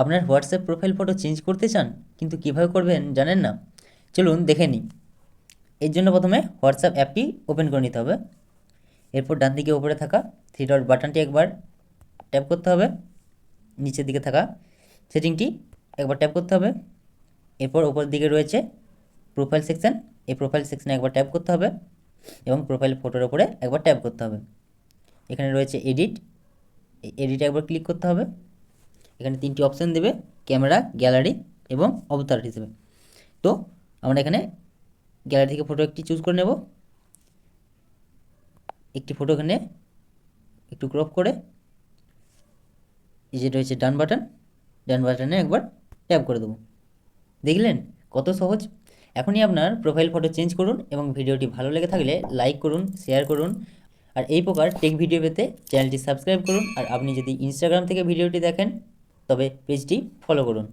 আপনার WhatsApp profile photo change করতে চান, কিন্তু কীভাবে করবেন জানেন না? চলুন দেখে নিই। এর জন্য প্রথমে হোয়াটসঅ্যাপ অ্যাপটি ওপেন করে নিতে হবে। এরপর ডান দিকে উপরে থাকা থ্রি ডট বাটনটি একবার ট্যাপ করতে হবে। নিচের দিকে থাকা সেটিংটি একবার ট্যাপ করতে হবে। এরপর ওপরের দিকে রয়েছে প্রোফাইল সেকশন। এই প্রোফাইল সেকশনে একবার ট্যাপ করতে হবে এবং প্রোফাইল ফটোর ওপরে একবার ট্যাপ করতে হবে। এখানে রয়েছে এডিট। এডিটে একবার ক্লিক করতে হবে। এখানে তিনটি অপশান দেবে ক্যামেরা গ্যালারি এবং অবতার হিসেবে। তো আমরা এখানে গ্যালারি থেকে ফটো একটি চুজ করে নেব। একটি ফটো এখানে একটু ক্রপ করে, এই যে রয়েছে ডান বাটন ডান বাটনে একবার ট্যাপ করে দেবো। দেখলেন কত সহজ? এখনই আপনার প্রোফাইল ফটো চেঞ্জ করুন এবং ভিডিওটি ভালো লেগে থাকলে লাইক করুন শেয়ার করুন, আর এই প্রকার টেক ভিডিও পেতে চ্যানেলটি সাবস্ক্রাইব করুন। আর আপনি যদি ইনস্টাগ্রাম থেকে ভিডিওটি দেখেন তবে পেজটি ফলো করুন।